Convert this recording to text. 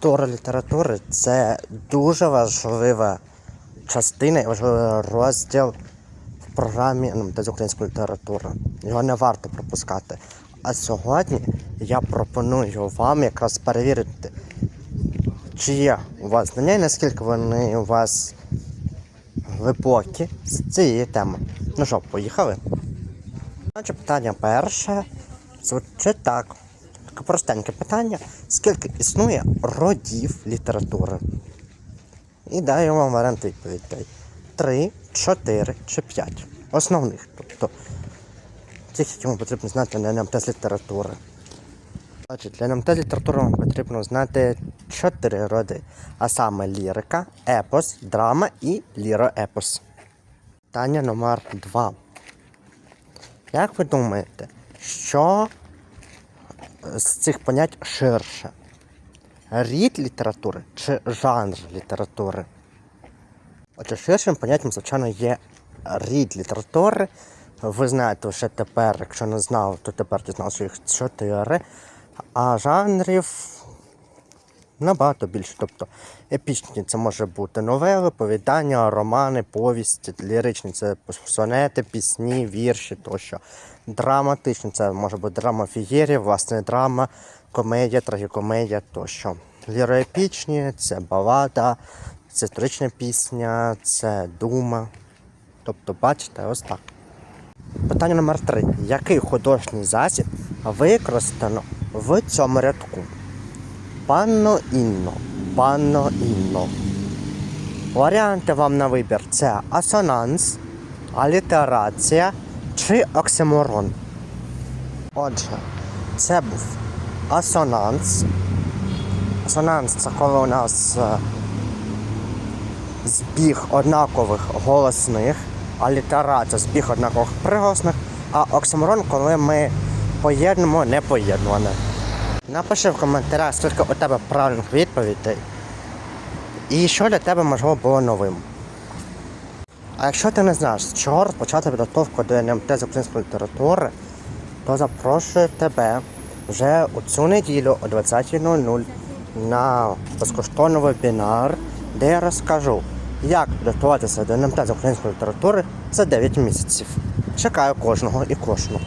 Тур літератури це дуже важлива частина і важливий розділ в програмі НМТ з української літератури. Його не варто пропускати. А сьогодні я пропоную вам якраз перевірити, чи є у вас знання і наскільки вони у вас глибокі з цієї теми. Ну що, поїхали? Значить, питання перше звучить так. Таке простеньке питання. Скільки існує родів літератури? І даю вам варіант відповідей. Три, чотири чи п'ять. Основних. Тобто тих, які вам потрібно знати на НМТ з літератури. Значить, для НМТ з літератури вам потрібно знати чотири роди. А саме лірика, епос, драма і ліроепос. Питання номер два. Як ви думаєте, що з цих понять ширше? Рід літератури чи жанр літератури? Отже, ширшим поняттям, звичайно, є рід літератури. Ви знаєте вже тепер, якщо не знав, то тепер дізнався їх чотири. А жанрів набагато більше. Тобто епічні це може бути новели, повідання, романи, повісті, ліричні це сонети, пісні, вірші тощо. Драматичні це може бути драма фієрів, власне драма, комедія, трагікомедія тощо. Ліроепічні це балада, це історична пісня, це дума. Тобто, бачите, ось так. Питання номер три. Який художній засіб використано в цьому рядку? Панно Інно. Панно Інно. Варіанти вам на вибір це асонанс, алітерація чи оксиморон. Отже, це був асонанс. Асонанс це коли у нас е, збіг однакових голосних, алітерація збіг однакових приголосних, а оксиморон, коли ми поєднуємо непоєднуване. Напиши в коментарях, скільки у тебе правильних відповідей. І що для тебе можливо було новим. А якщо ти не знаєш, з чого розпочати підготовку до НМТ з української літератури, то запрошую тебе вже у цю неділю о 20.00 на безкоштовний вебінар, де я розкажу, як підготуватися до НМТ з української літератури за 9 місяців. Чекаю кожного і кожну.